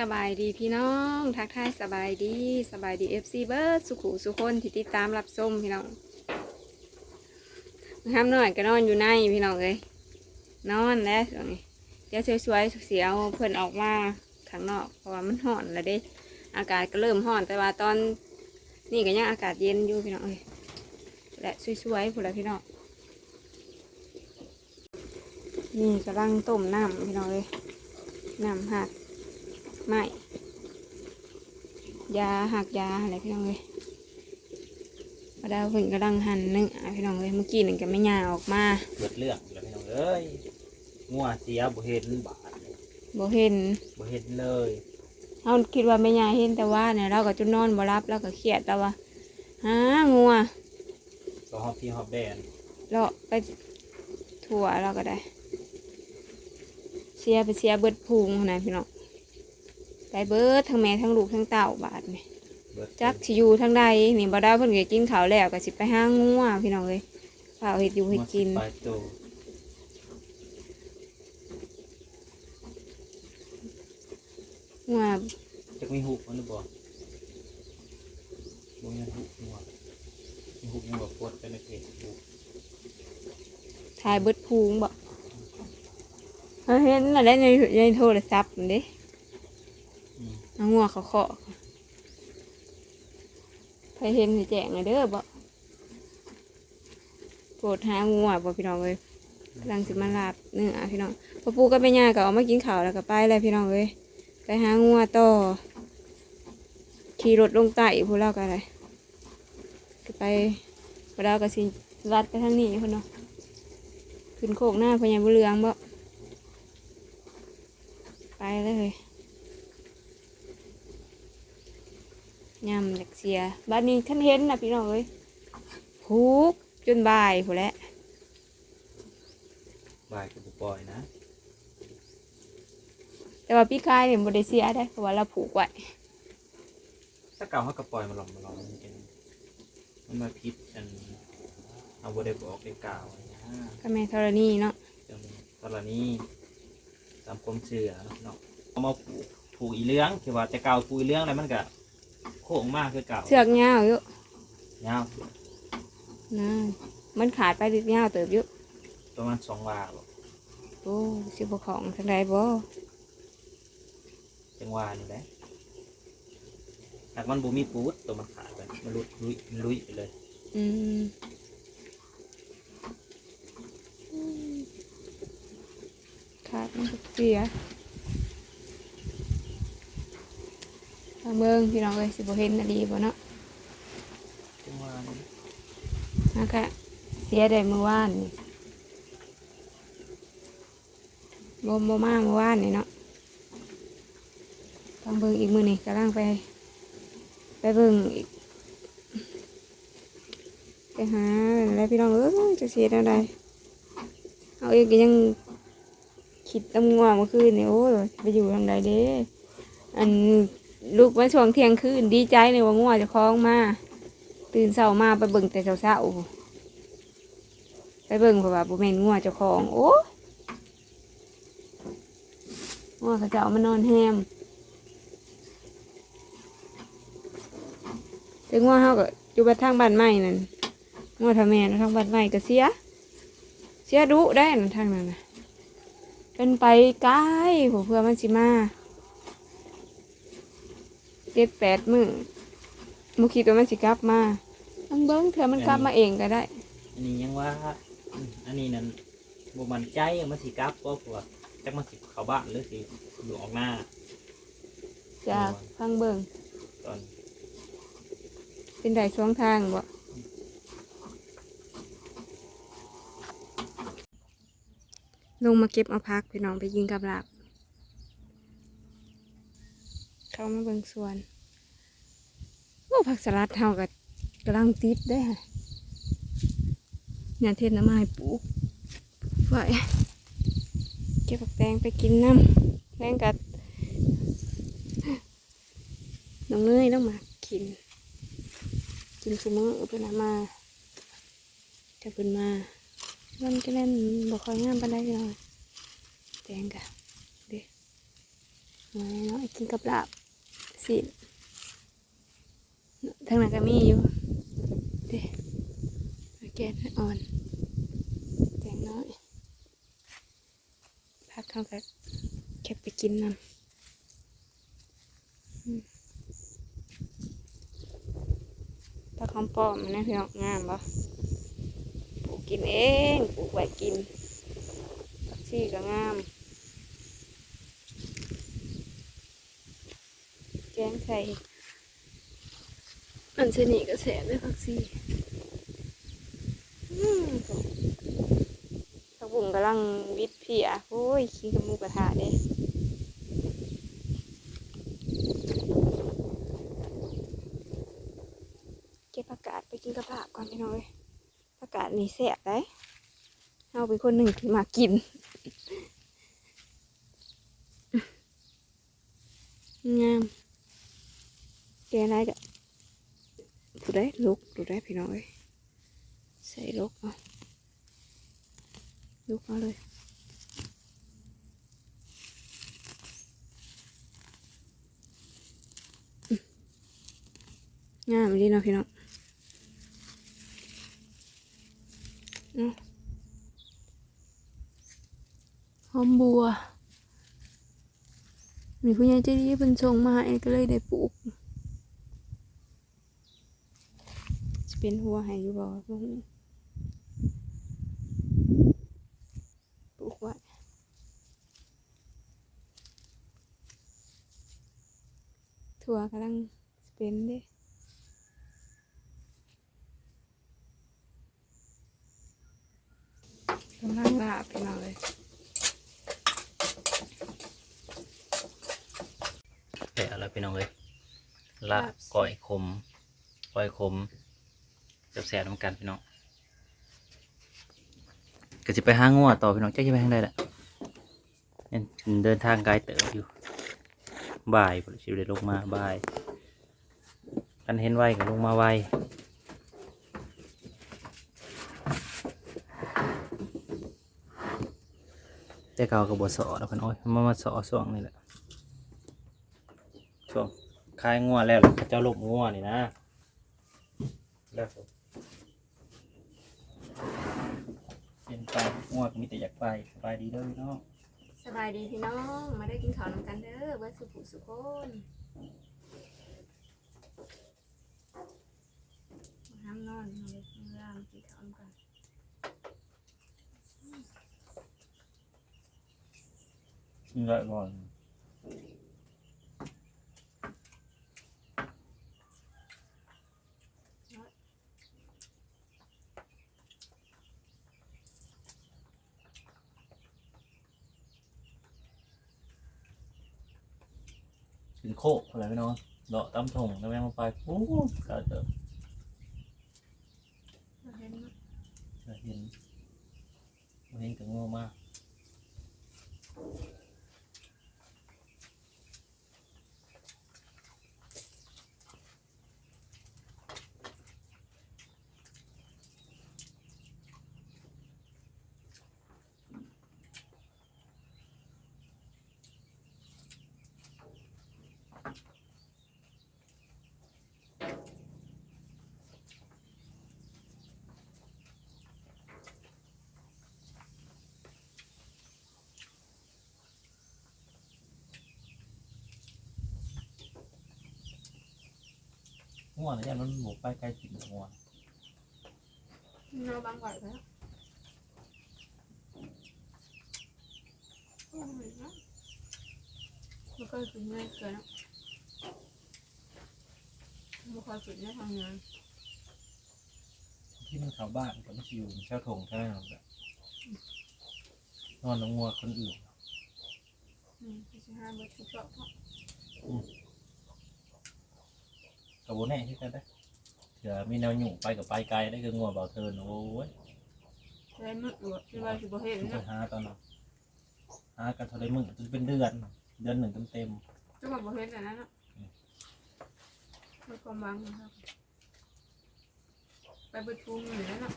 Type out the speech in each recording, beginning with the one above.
สบายดีพี่น้อง ทักทายสบายดีสบายดีเอฟซีเบิร์ดสุขุสุคนที่ติดตามรับชมพี่น้องห้ามหน่อยก็นอนอยู่ในพี่น้องเลยนอนแล้วตรงนี้เดี๋ยวสวยๆเสียวเพิ่นออกมาข้างนอกเพราะว่ามันห่อนแล้วเด้ อากาศก็เริ่มห่อนแต่ว่าตอนนี่ก็ยังอากาศเย็นอยู่พี่น้องเอ้ยและสวยๆพวกเราพี่น้องนี่กำลังต้มน้ำพี่น้องเลยน้ำหัก ไม่ยาหักยาอะไรพี่น้องเลยพอดาวเพิ่นกำลังหั่นนึ่งอะพี่น้องเลยเมื่อกี้หนึ่งก็ไม่ยาออกมาเบิดเรื่องแล้วพี่น้องเอ้ยงัวเสียบ่เห็นบาทเลยบ่เห็นบ่เห็นเลยเราคิดว่าไม่ยาเห็นแต่ว่าเนี่ยเราก็จุนนอนบ่รับเราก็เครียดแต่ว่าหางัวก็ฮอบพี่ฮอบแดนเลาะไปถั่วเราก็ได้ เสียไปเสียเบิดพุงนะพี่น้อง ไปเบิดทั้งแม่ทั้งลูกทั้งเต่าบาดนี่เบิดจักสิอยู่ทางใดนี่บ่ได้เพิ่นก็กินข้าวแล้วก็สิไปหางัวพี่น้องเลยข้าวเฮ็ดอยู่เฮ็ดกินงัวสิไปโตงัวจักมีหุบมันหรือบ่บ่มีหุบงัวมีหุบยังบ่ปวดไปในเพจหุบถ่ายเบิดพุงบ่เฮาเห็นอะไรในในโทรศัพท์นั่น เด้อืมเอางัวเขาเคาะใครเห็นสิแจงเลยเด้อบ่โปรดหางัวบ่พี่น้องเอ้ยกำลังสิมาลาบเนื้อพี่น้องพ่อปู่ก็ไปย่าก็เอามากินข้าวแล้วก็ไปเลยพี่น้องเอ้ยไปหางัวต่อขี่รถลงใต้พวกเราก็ได้ก็ไปพวกเราก็สิลัดไปทางนี้คนเนาะขึ้นโคกหน้าพญาบุเรืองบ่ไปเลยยำจากเสียบ้านนี้ขั้นเห็นนะพี่น้องเอ้ยฮูกจนบ่ายพอแหล้วบายก็บ่ปล่อยนะ แต่ว่าพี่กายเนี่ยบได้เสียได้เพราะว่าเราผูกไว้ถ้าเก่าเฮาก็ปล่อยมาหลอมมาหลอมมันเป็นมันมาพิษอันเอาบ่ได้บอกได้กล่าวนะก็แม่ธรณีเนาะจังตอนนี้ตามความเชื่อเนาะเอามาผูกผูกอีเลี้ยงที่ว่าแต่เก่าผูกอีเลี้ยงอะไรมันก็ โค้งมากคือเก่าเสือกเงาวอยู่ยาวนะมันขาดไปดิเงาวเติบอยู่ประมาณสองวาบ่โอ้สิบของทางใดบ่จังหวานี่แหละหากมันบ่มีปูดตัวมันขาดไปมันลุยลุยมันลุยไปเลย อืมขาดมันก็เสีย ทางเบิ่งพี่น้องเอ้ยสิบเห็นน่ะดีบ่เนาะจังหวานี่นะคะเสียได้เมื่อวานนี่บ่บ่มาเมื่อวานนี่เนาะต้องเบิ่งอีกมือนี่กำลังไป ไปเบิ่งอีกไปหาอะไรพี่น้องเอ้ยจะเสียอะไรเอาเองก็ยังคิดตำงัวเมื่อคืนนี่โอ้ยไปอยู่ทางใดเด้อัน ลูกมาช่วงเที่ยงคืนดีใจเลยว่างัวจะคล้องมา ตื่นเช้ามาไปเบิ่งแต่เช้าๆไปเบิ่งเพราะว่าบุเมนงัวเจ้าของโอ้งัวเขาจะเอามานอนแฮมแต่งัวเขาก็อยู่ไปทางบ้านใหม่นั่นงัวทำแม่ทางบ้านใหม่ก็เสีย เสียดุได้นั่นทางนั้นนะเป็นไปไกลผมเพื่อมันสิมา เจ็ดแปดมือมุคิดว่ามันสิกลับมาต้องเบิ้งเถื่อมันกลับมาเองก็ได้ อันนี้ยังว่าอืมอันนี้นั่นบ่มันใจมันสิกลับบ่พวกจักมันสิเข้าบ้านหรือสิอยู่ออกหน้าจากฟังเบิ้งตอนเป็นไดช่วงทางบ่ลงมาเก็บเอาพักพี่น้องไปยิงกับลาบ เข้ามาเบิ่งสวนโอ้ผักสลัดเท่ากับกำลังติดได้ค่ะเนี่ยเทศน้ำไม้ปลูกไว้เก็บผักแตงไปกินน้ำแตงกัดน้องเนยต้องมากิน กินซุมื้อเพิ่นเอามาจะเพิ่นมามันก็เล่นบ่ค่อยงามปานใดพี่น้องแตงกะเด้น้อยกินกับลาบ สิทางนั้นก็มีอยู่เด้แกนอ่อนแกงน้อยพักเขาก็เก็บไปกินน้ำผักหอมป้อมมันนะพี่น้องงามปะปลูกกินเองปลูกไว้กินผักชีก็งาม แกงใส่อันเชนีก็แสบด้วยผักชีอืมผักบุ้งกำลังวิดเพียโอ้ยขี้กับหมูกระทะเด้เก็บผักกาดไปกินกับลาบก่อนพี่น้องเอ้ยผักกาดนี่แสบได้เอาเป็นคนหนึ่งที่มากินงาม แกอะไรกะดูได้ลุกดูได้พี่น้องเอ้ยใส่ลุกเอาลุกเอาเลยอืมงามดีเนาะพี่น้องเอาหอมบัว มีผู้ใหญ่ใจดีเพิ่นส่งมาให้ก็เลยได้ปลูกจะ เป็นหัวให้อยู่บ่บ่ฮู้ปลูกไว้ถั่วกำลังสิเป็นเด้กำลังลาบพี่น้องเลยแก่แล้วพี่น้องเลยลาบก้อยขมก้อยขม แสบๆน้ำกันพี่น้องก็จะไปห้างงัวต่อพี่น้องจะไปทางใดแหละยังเดินทางไกลเต๋ออยู่บ่ายสิได้ลงมาบ่ายกันเห็นไวก็ลงมาไวแต่เก่ากับบสอแล้วเพันโอ้ยมามาสอส่วงนี่แหละช่วงคลายงัวแล้วล้วเจ้าลบงัวนี่นะแล้วเป็นไป ง่วงมีแต่อยากไปสบายดีเด้อพี่น้องสบายดีพี่น้อง มาได้กินข้าวนำกันเด้อเบิดสุขุสุขคนห้ามนอนนอาเลยเวลามกินข้าวนำกันกินไว้ก่อน เป็นโคกอะไรไม่น้อนเลาะตำถงแล้วแม่งมาไปโอ้กาเติบเราเห็นมั้ยจะเห็นเห็นกับงัวมาก ง่วงเนี่ยมันบุกไปไกลกินง่วงเราบางก่อนแล้วโอ้ยนะมันก็ถึงง่ายเกินแล้วมันคอยฝึกได้ทำงานที่มันเข้าบ้านก็ไม่ชิวเช่าถงใช่ไหมครับนอนน้องงัวคนอื่นอืมพี่สิห้าเบิดทุกรอบเพราะ กับโบแน่ที่กันได้เถื่อมีแนวหยุ่งไปกับไปไกลได้คืองัวเบาเทินโอ้ยใช้มือหรือที่ว่าสิบ่เห็นต้องไปเนาะหาตอนนั้นหากันเท่าไรมึงจนเป็นเดือน เดือนหนึ่งเต็มเต็มจะบอกบ่เห็นแต่นั้นเนาะมีความหวังนะครับ ไปเบิดทุงอยู่แล้วเนาะ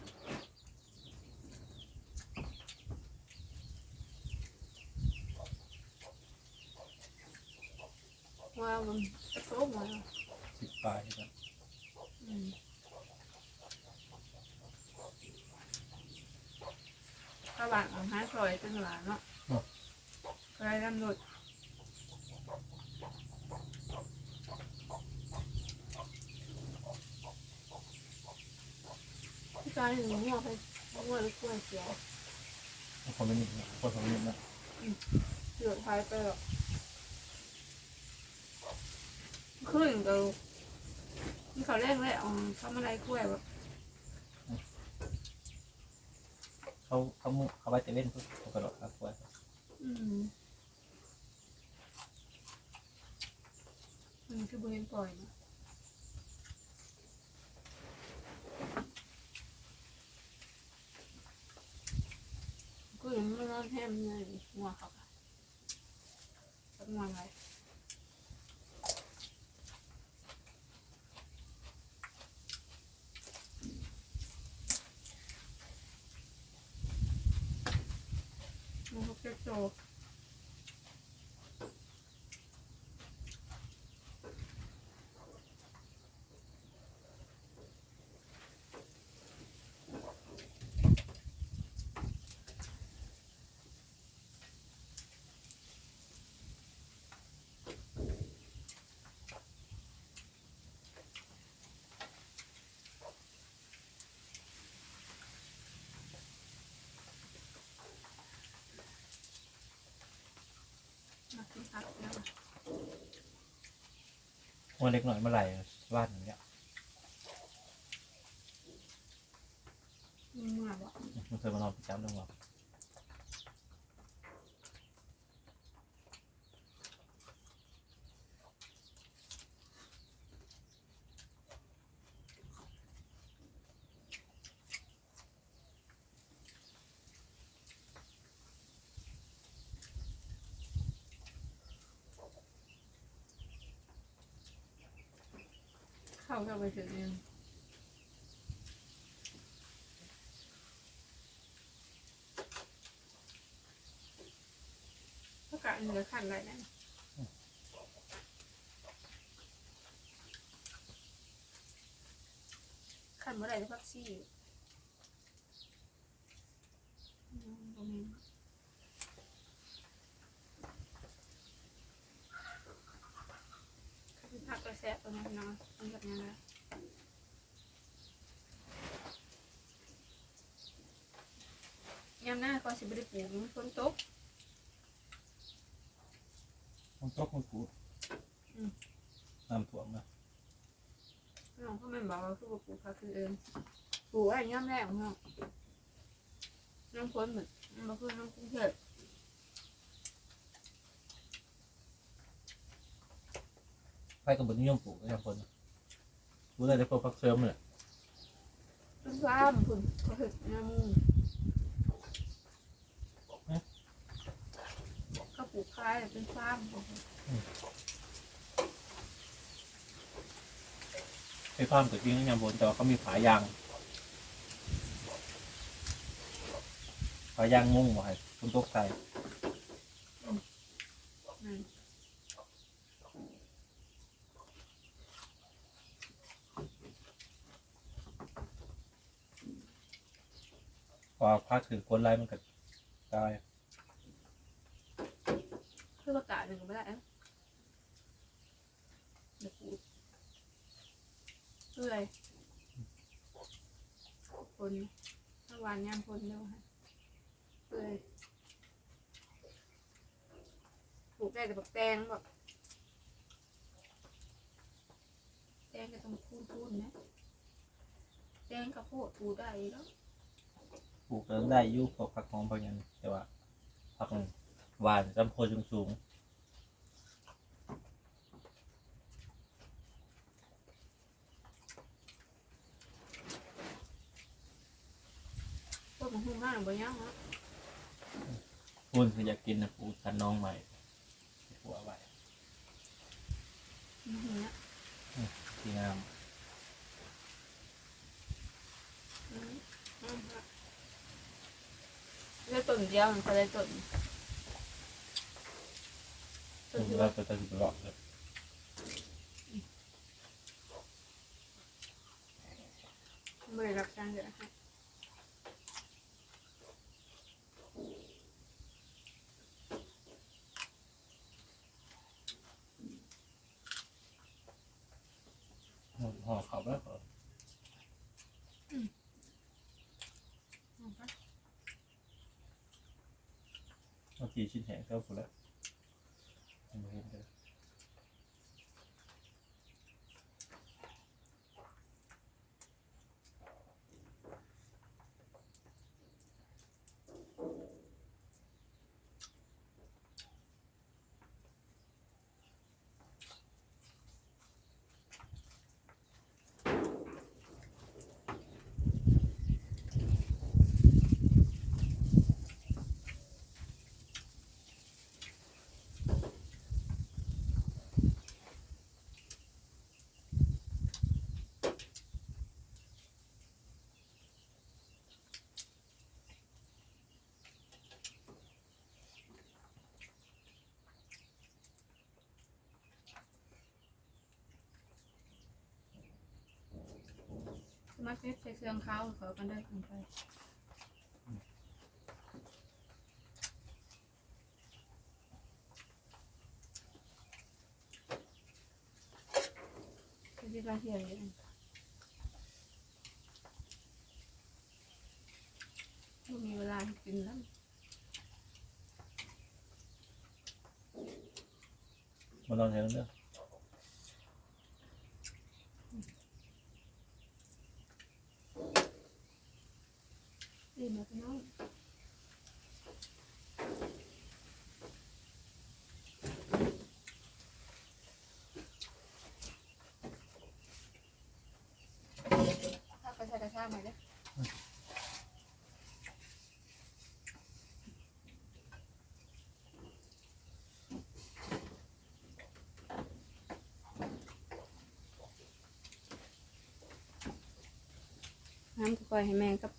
ว่ามันจะโตมาสิบป ลายครับอืมกระบะของห้าซอยเป็นหลานเนาะไปดำรถพี่จอยหนูงัวไปงัวหรือกล้วยเสียคนไม่มีคนไม่มีนะเหลือท้ายไปหรอกขึ้นก็มั นเขาเร่งเลยเอาทำอะไรกล้วยแบบเขาเขาเขาไปเตเว่นปุ๊บเขากระโดดครับกล้วยอืมมันคือบริเวณปล่อยนะก็ยังไม่ร้อนแห้มเลยงัวเขาค่ะสักงัวไงมันเขาเก็บโตมากินผักแล้ว วันเล็กหน่อยเมื่อไหร่วาดอย่างเงี้ยมึงมาบ่มันเคยมานอนประจำเรื่องว่าาเข้าไปถึงเองถ้ากะเหนือขันอะไรนั่นขันเมื่อไหร่จะพักซี่อืมบ่มีขั นผักกระแสตัวนั้นเนาะมันแบบนี้นะยามหน้าก็สิบได้ปลูมันฝนตกมันตกมันปูน้ำท่วมนะน้องเขาไม่บอกว่าคือว่าปลูกผักคือเอิญปูอะไรย่ำแรกของน้องน้องพ้นเหมือนมันคือน้องกรุงเทพ ไฟกับบนนิยมปลูกก็ยังคนรู้ได้แต่พวกพักเสริมเลยเป็นฟ้ามนคุณเขาเห็ดน้ำมูกก็ปลูกคล้ายแต่เป็นฟ้ามของเขาไอ้ความเกิดจริงยังบนแต่ว่าเขามีฝายางฝายางงงว่ะคุณตกใจ พอพักถึงคนไล่มันก็ตายคือประกาศหนึ่งก็ไม่ได้เอ้าเดี๋ยวปลูกเพื่ออะไรคนเมื่อวานยามคนเดียวฮะเพื่ออะไรปลูกได้แต่บักแตงแบบแตงก็ต้องพูนพูนๆนะแตงกับโพดปลูกได้แล้ว ปลูกแล้วได้อยุพวกผักหอมผักหยังแต่ว่าผักหวานจำโพสูงสูงพวกมันหุ้มห้างบ่ยังฮะๆคุณคืออยากกินนะปลูกคันน้องใหม่หัวไว้มันหุ้มเนี่ยที่งามอืมอื เลือดต้นเดียวมันก็ได้ต้นต้นที่ว่าเราจะตัดหลอดเลยไม่ไรับการเดือดค่ะห่อเขาแล้ว เหรอเมื่อกี้ชิ้นแห้งเท่าฝุ่นแล้วไม่เห็นเลย ส มาร์ทเฟใส่เครื่องเขาขอกันได้กันไปที่เราเที่ยวอยู่ไม่มีเวลาให้กินแล้วมาลองใช้กันเด้อ ดีมาพี่น้องถ้าไปใส่กระชากมาเด้อน้ำก็ปล่อยให้แม่กับ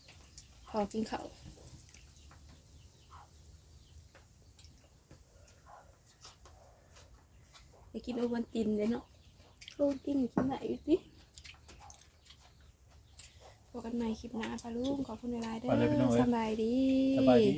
พอกินข้าวไปกินโอวันตินเลยเนาะโอวันตินกินไหนอยู่สิ พบกันใหม่คลิปหน้าปะลุงขอบคุณในไลน์เด้อสบายดี สบายดี